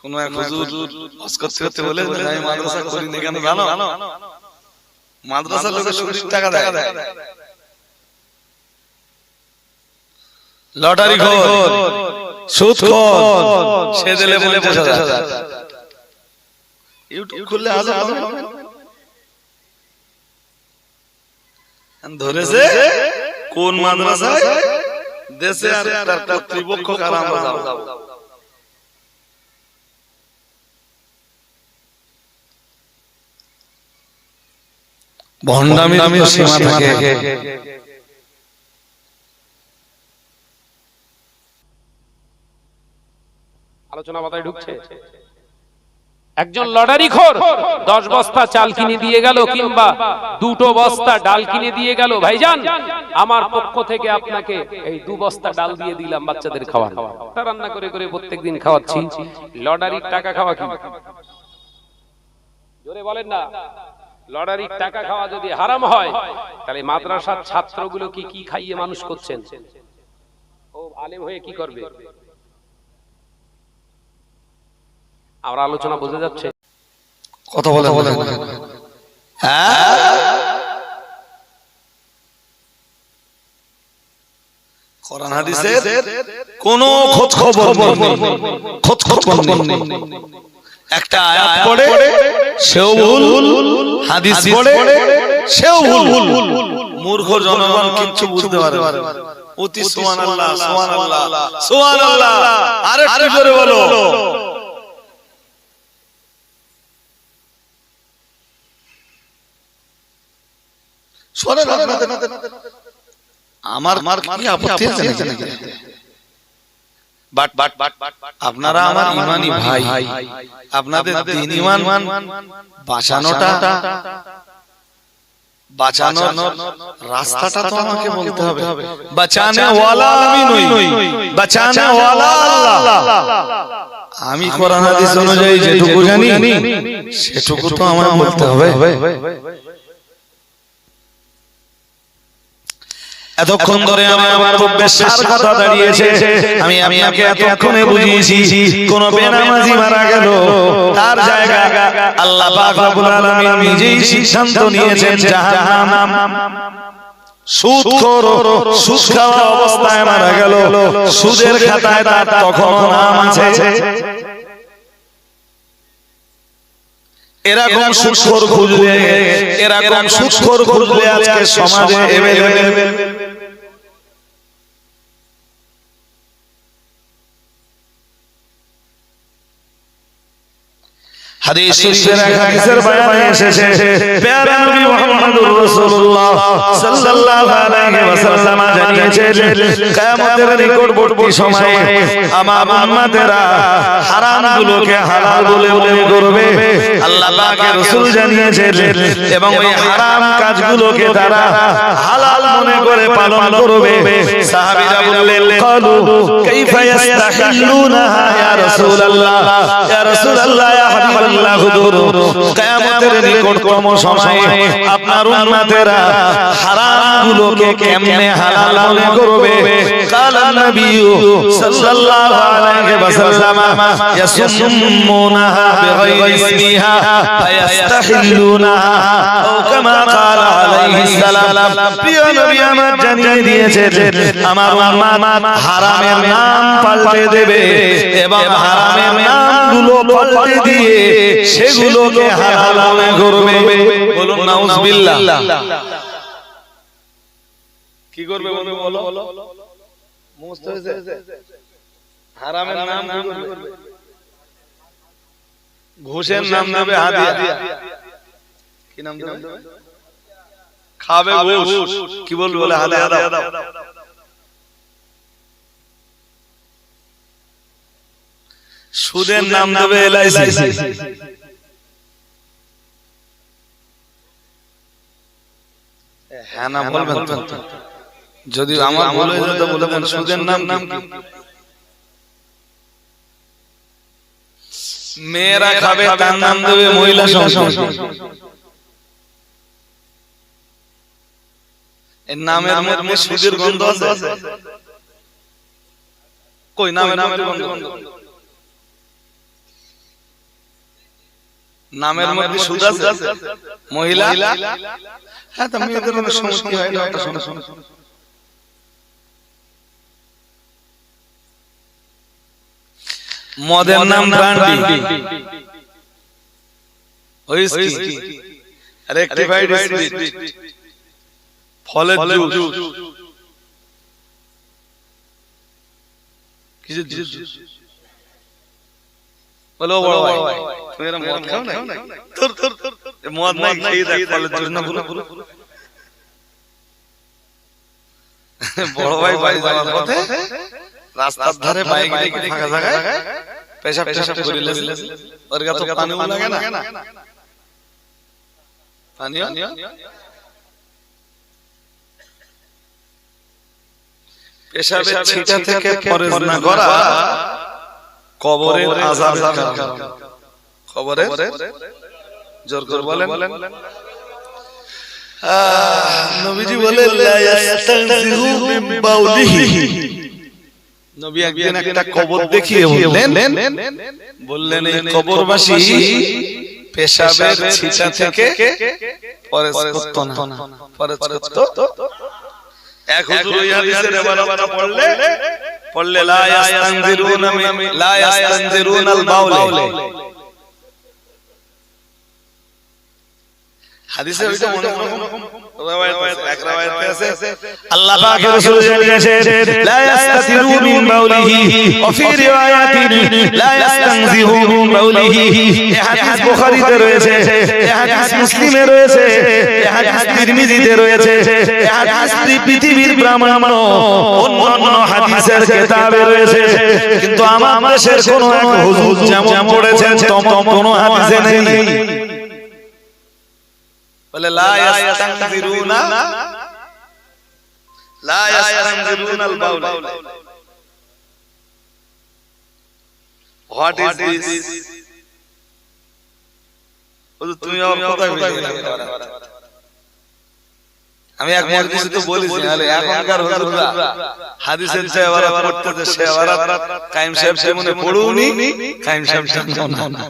কোন এক হুজুর করতে করতে বলে আমি মাদ্রাসা করি না কেন জানো? মাদ্রাসা লোকের শরীর টাকা দেয়। লটারি খোর সুদ খোর সে দিলে হাজার। ইউটিউব খুললে আজ ধরেছে কোন মাদ্রাসায়? দেশে আর তার কর্তৃপক্ষ কারা আমরা যাব? ভণ্ডামির সীমা থাকে। আলোচনা মাথায় ঢুকছে? একজন লটারি খোর দশ বস্তা চাল কিনে দিয়ে গেল কিংবা দুটো বস্তা ডাল কিনে দিয়ে গেল। ভাইজান আমার পক্ষ থেকে আপনাকে এই দু বস্তা ডাল দিয়ে দিলাম বাচ্চাদের খাওয়া তা রান্না করে করে প্রত্যেকদিন খাওয়াচ্ছি। লটারির টাকা খাওয়া কি? জোরে বলেন না। লটারির টাকা খাওয়া যদি হারাম হয়, তাহলে মাদ্রাসার ছাত্রগুলো কি কি খাইয়ে মানুষ করছেন? ও আলেম হয়ে কি করবে? আমার আলোচনা বোঝা যাচ্ছে। কথা বলে বলে খবর একটা আয়াত পড়ে, সেও ভুল। হাদিস পড়ে সেও ভুল। মূর্খ জনগণ কিচ্ছু বুঝতে পারে না। অতি সুবহানাল্লাহ সুবহানাল্লাহ সুবহানাল্লাহ আরে আরে জোরে বলো। আমার আমার কি আপত্তি আছে নাকি? বাট বাট বাট আপনারা আমার ইমানি ভাই। আপনাদের দিন ইমান বাঁচানোটা বাঁচানোর রাস্তাটা তো আমাকে বলতে হবে। বাঁচানে ওয়ালা আমি নই। বাঁচানে ওয়ালা আল্লাহ। আমি কোরআন হাদিস অনুযায়ী যেটুকু জানি সেটুকু তো আমার বলতে হবে। এতক্ষণ ধরে আমি আমার বক্তব্যের সার কথা দাঁড়িয়েছে। আমি আমি আপনাকে এতক্ষণে বুঝিয়েছি। কোন বেনামাজি মারা গেল। তার জায়গা আল্লাহ পাক রব্বুল আলামিন নিজেই সিদ্ধান্ত নিয়েছেন জাহান্নাম। সুদখোর সুদ খাওয়া অবস্থায় মারা গেল। সুদের খাতায় তার তখন নাম আছে। এরকম সুদখোর খুঁজলে এরকম খুঁজলে আজকে সমাজে এভেলেবেল হাদিস শরীফের এক হাদিসের বয়ানে এসেছে প্যারা নবী মুহাম্মদুর রাসূলুল্লাহ সাল্লাল্লাহু আলাইহি ওয়াসাল্লাম জানিয়েছেন, কিয়ামতের নিকটবর্তী সময়ে আমার উম্মতেরা হারামগুলোকে হালাল বলে মনে করবে। আল্লাহ পাকের রাসূল জানিয়েছেন, এবং ওই হারাম কাজগুলোকে তারা হালাল মনে করে পালন করবে। সাহাবীরা বললেন, কালু কাইফা ইস্তাহিল্লুনাহা ইয়া রাসূলুল্লাহ? ইয়া রাসূলুল্লাহ, ইয়া হাবিবাল্লাহ, হুজুর। কিয়ামতের নিকটতম সময়ে আপনার উম্মতেরা হারামগুলোকে কেমনে হালাল মনে করবে? কালা নবী সাল্লাল্লাহু আলাইহি ওয়াসাল্লাম ইয়াসুমুনাহা বিগাইরি ইসমিহা ফায়াস্তাহিল্লুনাহা আও কামা ক্বালা আলাইহিস সালাম। প্রিয় নবী আমার জানিয়ে দিয়েছেন আমার উম্মত হারামের নাম পাল্টে দেবে এবং হারামের নামগুলো পাল্টে দিয়ে সেগুলোকে হালাল করবে। বলুন নাউজুবিল্লাহ। কি করবে বলবে বলো? মুখস্থ হয়েছে হারামের নাম কি করবে? ঘুষের নাম দেবে হাদিয়া। কি নাম দেবে? খাবে ঘুষ। কি বলবে? বলে হাদিয়া দাও। সুদের নাম দেবে এলআইসি। হ্যাঁ না বলবেন তো। যদি আমার ভুল হয়ে যেত বলবেন সুদের নাম নাম কি? মেয়েরা খাবে তার নাম দেবে মহিলা সংসদ। এর নামের মধ্যে সুদের গন্ধ আছে? কই নামের মধ্যে গন্ধ? নামের মধ্যে সুদ আছে? মহিলা? হ্যাঁ তা মেয়েদের অনেক সমস্যা হয় না একটা শোনো। শোনো। মদের নাম ব্রান্ডি হুইস্কি। রেক্টিফাইড স্পিরিট ফলের জুস। কিসের জুস? বলো বড় ভাই। তুমি এরকম মদ খাও না তোর তোর তোর মদ নাই খেয়ে দেখ ফলের জুস না বলো বড় ভাই বাড়ি যাওয়ার পথে রাস্তার ধারে বাইক রেখে ফাঁকা জায়গায় পেশাব টেশাব করে লেছে ওর গাছে পানিও লাগে না? পানিও? পেশাবের ছিটা থেকে পরেজ না করা কবরের আযাবের কারণ। কবরের? জোর করে বলেন। নবীজি বলেন লা ইয়াস্তানজিহু মিন বাউলিহি। নবী একদিন একটা কবর দেখিয়ে বললেন বললেন এই কবরবাসী পেশাবের ছিটা থেকে পরেজ করতো না পরেজ করতো এক হুজুর ওই হাদিসের ইবারতটা পড়লে পড়লে লা ইয়াস্তানজিরুনা লা ইয়াস্তানজিরুনাল বাউলে হাদিসে ওইটা অনেক রকম এক রাওয়ায়াতে আছে। আল্লাহ পাকের রাসূল জানিয়েছেন লা ইয়াস্তাতিরু মিন বাউলিহি ওয়া ফি রিওয়ায়াতিন লা ইয়াস্তানজিহু মিন বাউলিহি এই হাদিস বুখারীতে রয়েছে। এই হাদিস মুসলিমে রয়েছে। এই হাদিস তিরমিজিতে রয়েছে। এই হাদিস পৃথিবীর ব্রাহ্মণ। অন্যান্য হাদিসের কিতাবে রয়েছে। কিন্তু আমার দেশের কোন এক হুজুর যেমন পড়েছেন তেমন কোন হাদিসে নেই। বলে লা ইয়াস্তানজিরুনা লা ইয়াস্তানজিরুনাল বাউল হোয়াট ইজ দিস ওই তুমি আমার কোথায় বুঝে আমি এক মজলিসে তো বলেছি আরে এখনকার হুজুররা হাদিসের যে আবার পড়তে সে সাহেব মনে পড়ুনি সাহেব না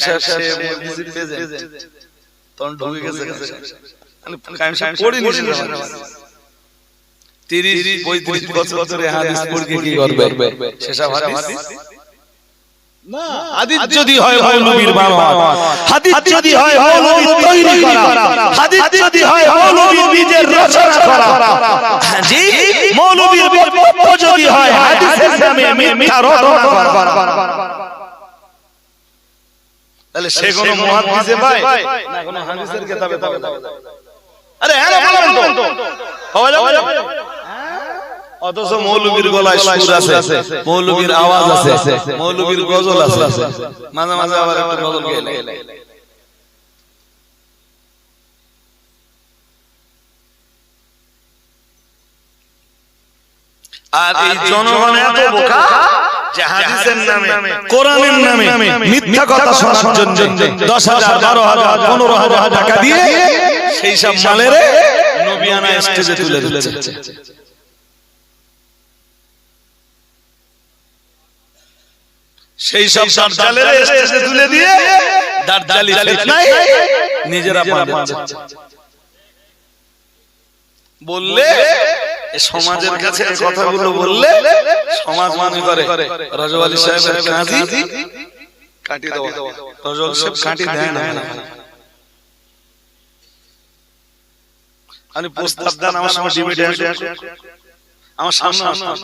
সাহেব তখন ঢুকে গেছে মানে কায়েম সাহেব পড়িনি সেটা তিরিশ পঁয়ত্রিশ বছর ধরে হাদিস পড়ে কি করবে সেসব হাদিস হাদিস যদি হয় মৌলবীর বাবা হাদিস যদি হয় মৌলবী তৈরি করা। হাদিস যদি হয় মৌলবী নিজের রচনা করা। জি মৌলবীর বক্তব্য যদি হয় হাদিসের নামে মিথ্যা রচনা করা। তাহলে সে কোন মুহাদ্দিসে ভাই না কোন হাদিসের কিতাবে পাবে আরে হ্যাঁ বলেন তো। হবে যাবে অথচ মৌলবীর গলায় সুর আছে। মৌলবীর আওয়াজ আছে। মৌলবীর গজল আছে। মাঝে মাঝে আবার একটা গজল গেলে। আর এই জনগণ এত বোকা? যে নামে। কোরআনের নামে। মিথ্যা কথা শোনার জন্য। দশ হাজার বারো হাজার পনেরো হাজার টাকা দিয়ে সেই সব মালের নবিয়ানা স্টেজে তুলে দিচ্ছে। সেই সব দার্জালের স্টেজে তুলে দিয়ে দার্জালি ফিতনায় নিজেরা পান বললে সমাজের কাছে কথাগুলো বললে সমাজ মনে করে। আলী সাহেবের কাটি দেওয়া। সাহেব কাটি দেয় না। আমি প্রস্তাব দেন আমার সামনে ডিবেটে আমার সামনে আসতাম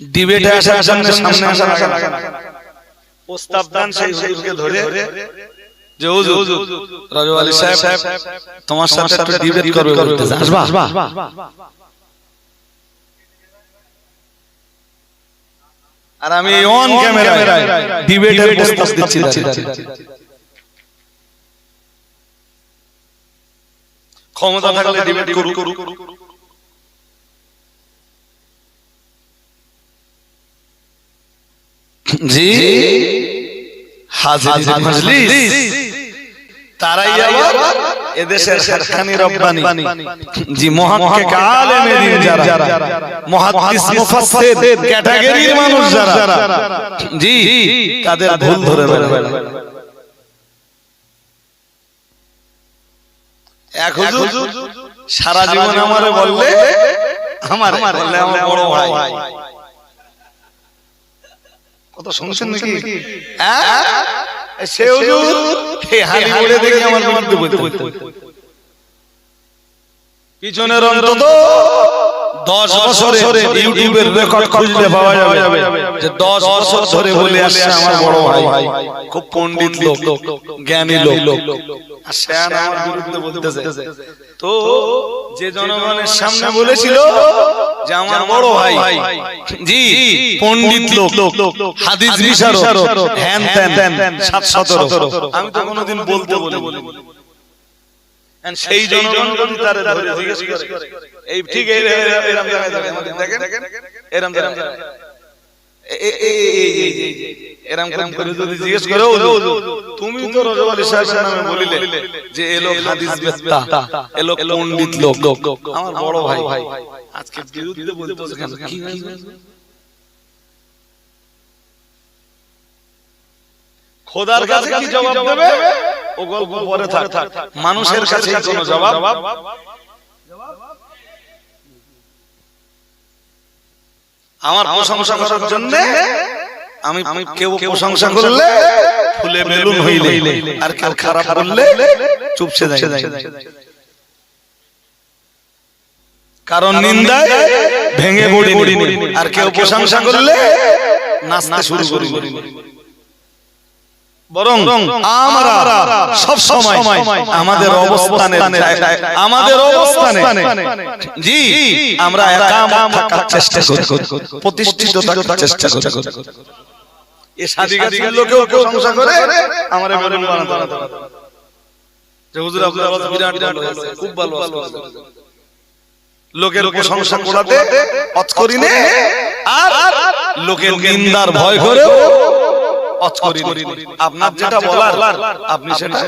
ডিবেটে আসার সামনে আসা লাগে। না প্রস্তাব দান সেই হুজুরকে ধরে। যে হুজুর রাজু আলী সাহেব তোমার সাথে একটু ডিবেট করবে বলতে। আসবা। আর আমি অন ক্যামেরায় ডিবেটের প্রস্তাব দিচ্ছি ক্ষমতা থাকলে ডিবেট করুক। জি। হাজির মজলিস। তারাই আবার এদেশের রব্বানি। জি মুহাক্কিক আলেমে দিন যারা। মুহাদ্দিস মুফাসসির ক্যাটাগরির মানুষ যারা। জি তাদের ভুল ধরে বেড়ায় এক হুজুর সারা জীবন আমারে বললে আমার বললে আমার বড় ভাই। কত শুনছেন নাকি? হ্যাঁ? সে হুজুর হে হালি বলে দেখে আমার বিরুদ্ধে বলতে পিছনের অন্তত দশ বছরে ইউটিউবের রেকর্ড খুঁজলে পাওয়া যাবে যে দশ বছর ধরে বলে আসছে আমার বড় ভাই। খুব পণ্ডিত লোক জ্ঞানী লোক। আর সে আমার বিরুদ্ধে বলতেছে। তো যে জনগণের সামনে বলেছিল যে আমার বড় ভাই জি পণ্ডিত লোক হাদিস বিশারদ হ্যান ত্যান আমি তো কোনোদিন বলতে বলি সেই জনগণ যদি তারে ধরে জিজ্ঞেস করে। এই ঠিক এই এরম জায়গায় দেখেন। জায়গায়। এরম এরম করে যদি জিজ্ঞেস করে তুমি তো রজব সাহেবের নামে বলিলে যে এ হাদিস বেত্তা এ পণ্ডিত লোক। আমার বড় ভাই। আজকে বিরুদ্ধে বলতেছে কেন কি খোদার কাছে কি জবাব দেবে? ও গল্প পরে থাক। মানুষের কাছে কোনো জবাব? আমার প্রশংসা করার জন্য আমি আমি কেউ প্রশংসা করলে ফুলে বেলুন হইলে। আর কেউ খারাপ বললে চুপসে যায়। কারণ নিন্দায় ভেঙে বড়ি আর কেউ প্রশংসা করলে নাচতে শুরু করি বরং আমরা সব সময় আমাদের অবস্থানে আমাদের অবস্থানে জি আমরা থাকার চেষ্টা করি প্রতিষ্ঠিত থাকার চেষ্টা করি। এ সাদিগাতির লোকেও প্রশংসা করে আমারে বেলুন বানাতে বানাতে যে হুজুর আপনার ওয়াজ বিরাট ভালো হয়েছে, খুব ভালো ওয়াজ লোকের প্রশংসা করাতে অত আর লোকের নিন্দার ভয় করে করি আপনার যেটা বলার আপনি সেটা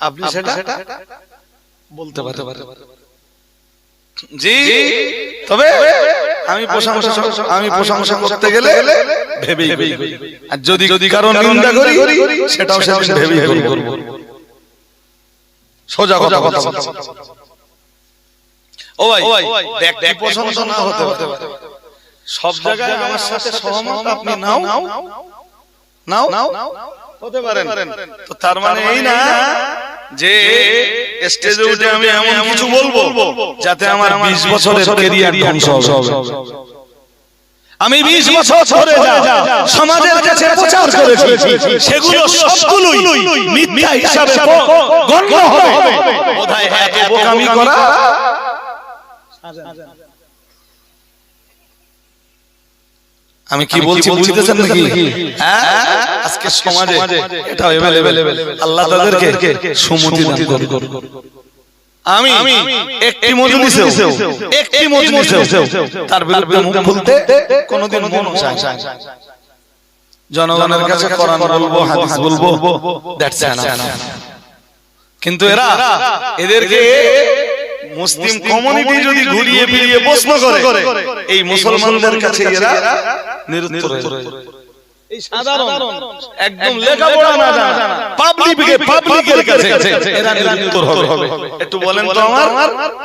আপনি সেটা বলতে পারেন। জি তবে আমি প্রশংসা আমি প্রশংসা করতে গেলে ভেবেই আর যদি যদি কারও নিন্দা করি সেটাও সেদিন ভেবেই করব। সোজা কথা কথা ও ভাই ব্যক্তি প্রশংসা না হতে পারে। সব জায়গায় আমার সাথে সহমত আপনি নাও। নাও। নাও। হতে পারেন। তো তার মানে এই না যে স্টেজে উঠে আমি এমন কিছু বলব যাতে আমার 20 বছরের ক্যারিয়ার ধ্বংস হবে। আমি 20 বছর ধরে সমাজের কাছে প্রচার করেছি। সেগুলো সবগুলোই মিথ্যা হিসাবে গণ্য হবে। বোধহয় এত বোকামি করা। আমি কি বলছি বুঝতেছেন নাকি হ্যাঁ আজকে সমাজে এটা अवेलेबल আল্লাহ তাদেরকে সুমতি দান করুন আমি একটি মজলিসেও একটি মজলিসেও তার বিরুদ্ধে মুখ খুলতে কোনোদিন মন চায় না। জনগণের কাছে কোরআন বলবো হাদিস বলবো দ্যাটস এনাফ কিন্তু এরা এদেরকে মুসলিম কমিউনিটি যদি ঘুরিয়ে ফিরিয়ে প্রশ্ন করে এই মুসলমানদের কাছে এরা নিরুত্তর এই সাধারণ একদম লেখাপড়া না জানা পাবলিকে পাবলিকের কাছে এরা নিরুত্তর হবে। একটু বলেন তো আমার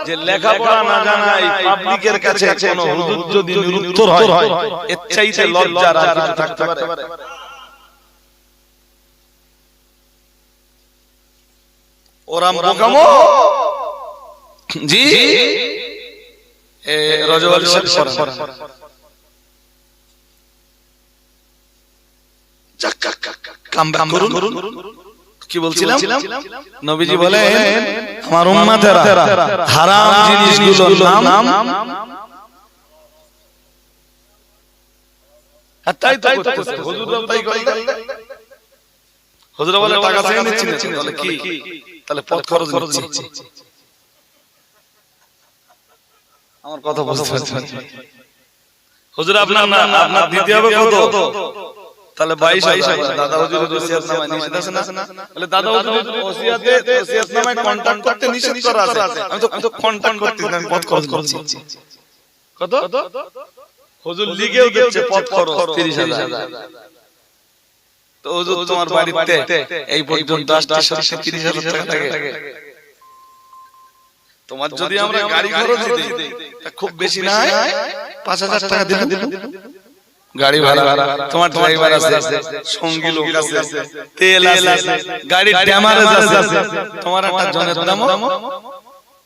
যে লেখাপড়া না জানা এই পাবলিকের কাছে কোনো হুজুর যদি নিরুত্তর হয় এর চাইতে লজ্জার আর কিছু থাকতে পারে। ওরা জি? রজওয়াল কি বলছিলাম? নবীজি বলেন আমার উম্মাতেরা হারাম জিনিসগুলোর নাম আর তাই তো তাই করে হুজুরা বলে টাকা চেয়ে নিচ্ছি তাহলে কি? তাহলে পথ খরচ নিচ্ছি আমার কথা বুঝতে পারছেন। হুজুর আপনার না আপনার দিতে হবে কত? তাহলে বাইশ হাজার দাদা হুজুরের ওসিয়াত নামায় নিষেধ আছে না? তাহলে দাদা হুজুরের ওসিয়াতে ওসিয়াত নামায় কন্টাক্ট করতে নিষেধ করা আছে। আমি তো আমি তো কন্টাক্ট করতে আমি পথ খরচ করছি। কত? হুজুর লিগেও দিচ্ছে পথ খরচ। 30000 তো হুজুর তোমার বাড়িতে এই পর্যন্ত আসতে সত্যি 30000 টাকা। লাগে তোমার যদি আমরা গাড়ি খরচ দিই তা খুব বেশি না হয় 5000 টাকা দিলাম। গাড়ি ভাড়া তোমার ড্রাইভার আছে সঙ্গী লোক আছে তেল আছে গাড়ির ড্যামারেজ আছে তোমার একটা জনের দাম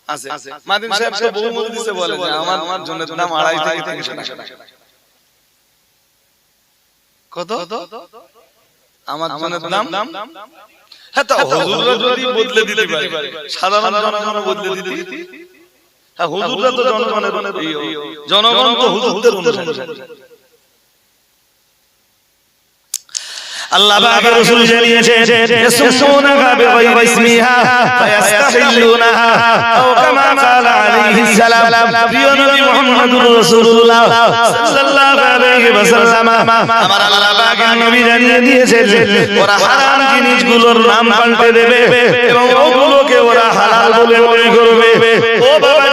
আছে। মাদিন সাহেব সে বহু মত দিছে বলে যে আমার আমার জনের দাম আড়াই থেকে তিনশো টাকা। কত? আমার জনের দাম হ্যাঁ তা হুজুররা যদি বদলে দিতে পারে সাধারণ জনগণ বদলে দিতে হ্যাঁ হুজুররা তো জনগণের জনগণ তো হুজুরদের অনুসারী। আল্লাহ পাক রাসূল জানিয়েছে ইয়াসুমুনাকা বিগাইরি ইসমিহা ফায়াস্তাহিল্লুনাহা আও কামা ক্বালা আলাইহিস সালাম। প্রিয় নবী মুহাম্মদুর রাসূলুল্লাহ সাল্লাল্লাহু আলাইহি ওয়াসাল্লাম। আমার আল্লাহ পাকের নবী জানিয়ে দিয়েছেন ওরা হারাম জিনিসগুলোর নাম পাল্টে দেবে এবং ওগুলোকে ওরা হালাল বলে মনে করবে। ও বাবাজিরা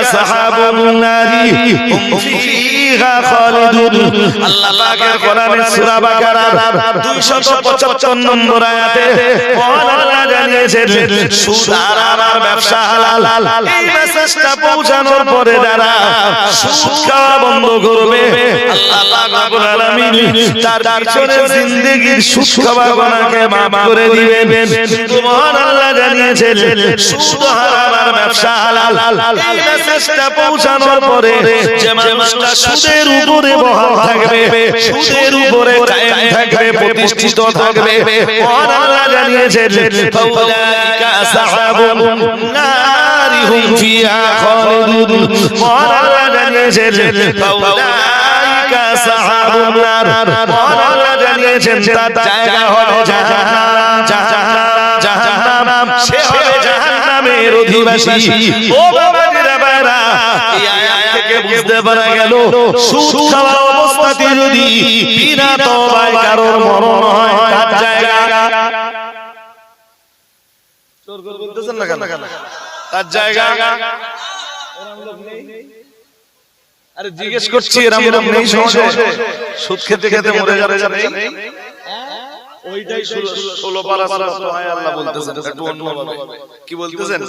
উলাইকা আসহাবুন নারি হুম ফিহা খালিদুন। আল্লাহ পাকের কোরআনের সূরা বাকারার 275 নম্বর আয়াতে কোরআন আল্লাহ সুদ আর ব্যবসা হালাল। এই মেসেজটা পৌঁছানোর পরে যারা সুদ খাওয়া বন্ধ করবে, আল্লাহ পাক আলামিন তার পিছনের জিন্দেগীর সুদ খাওয়া গুনাহকে maaf করে দিবেন। কিন্তু জানিয়েছেন সুদ হারাম আর ব্যবসা হালাল। এই মেসেজটা পৌঁছানোর পরে যে মানুষটা সুদের উপরে বহাল থাকবে, সুদের উপরে কায়েম থাকবে, প্রতিষ্ঠিত থাকবে। মহান আল্লাহ জানিয়েছেন, ফাউলাইকা আসহাবুন নারি হুম ফিহা খালিদুন। মহান আল্লাহ জানিয়েছেন, ফাউলাইকা আসহাবুন নার। মহান আল্লাহ জানিয়েছেন, তার জায়গা হবে জাহান্নাম জাহান্নাম জাহান্নাম, সে হবে জাহান্নামের অধিবাসী। ও বাবা বুঝতে পারা গেল সুদ খাওয়া অবস্থাতে যদি বিনা তওবায় কারোর মরণ হয় তার জায়গা বলতেছেন না কেন? তার জায়গা আরে জিজ্ঞেস করছি নেই সমাজে? সুদ খেতে খেতে মরে যাবে যাবে? ওইটাই ষোলো পারা আল্লাহ বলতেছেন। একটু অন্যভাবে। কি বলতেছেন?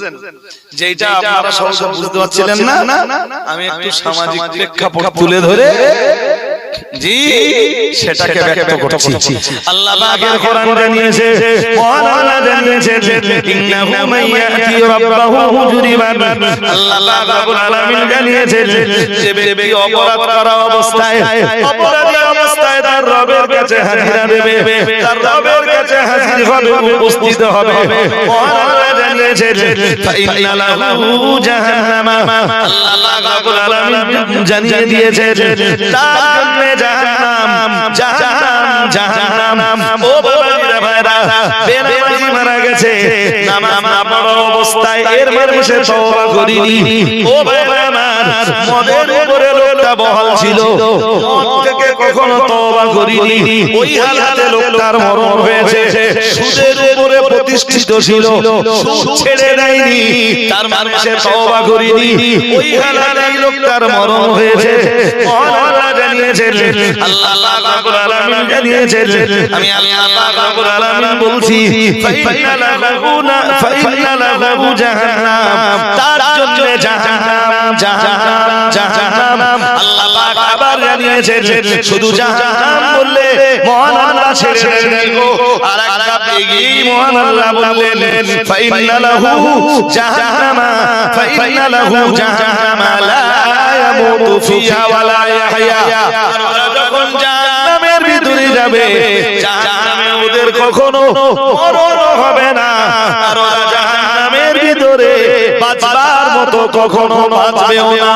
যেটা আপনারা সহজে বুঝতে পারছিলেন না আমি একটু সামাজিক প্রেক্ষাপট তুলে ধরে জি সেটাকে ব্যক্ত করছি আল্লাহ পাকের কোরআন জানিয়েছে মহান জানিয়েছে ইন্নাহু মাইয়াতি রাব্বাহু মুজরিমান আল্লাহ পাক রব্বুল আলামিন জানিয়েছে যে ব্যক্তি অপরাধ করা অবস্থায় অপরাধী অবস্থায় তার রবের কাছে হাজিরা দেবে তার রবের কাছে হাজির হবে উপস্থিত হবে। মহান আল্লাহ জানিয়েছে ফাইন্না লাহু জাহান্নামা। আল্লাহ রব্বুল আলামিন জানিয়ে দিয়েছে তার জাহান্নাম জাহান্নাম জাহান্নাম। ও বাবাজিরা ভাইরা, বেনামাজি মারা গেছে। নামাজ না পড়া অবস্থায় এর মানে তওবা করিনি। ও বাবা আমার, মদের উপরে লোকটা বহাল ছিল। থেকে কখনো তওবা করিনি। ওই হালাতে লোকটার মরণ হয়েছে। সুদের উপরে প্রতিষ্ঠিত ছিল। সুদ ছেড়ে দেয়নি। তার মানে সে তওবা করিনি। ওই হালাতে লোকটার মরণ হয়েছে। মহান আল্লাহ জানিয়েছেন। আল্লাহ পাক রব্বুল আলামিন জানিয়েছেন। আমি আল্লাহ পাক রব্বুল আলামিন বলছি ফাইন্না লাহু না লাহু জাহান্নাম। তার জন্য জাহান্নাম জাহান্নাম জাহান্নাম। আল্লাহ পাক আবার জানিয়েছেন শুধু জাহান্নাম বললে মহান আল্লাহ ছেড়ে দেবেন গো। আর একটা এগিয়ে মহান আল্লাহ বললেন ফাইন্না লাহু জাহান্নামা ফাইন্না লাহু জাহান্নামা লা ইয়ামুতু ফিহা ওয়া লা ইয়াহইয়া যখন জাহান্নামের ভিতরে যাবে জাহান্নামে ওদের কখনো মরণ হবে না। আর ওরা জাহান্নামের ভিতরে বাঁচবার মতো কখনো বাঁচবেও না।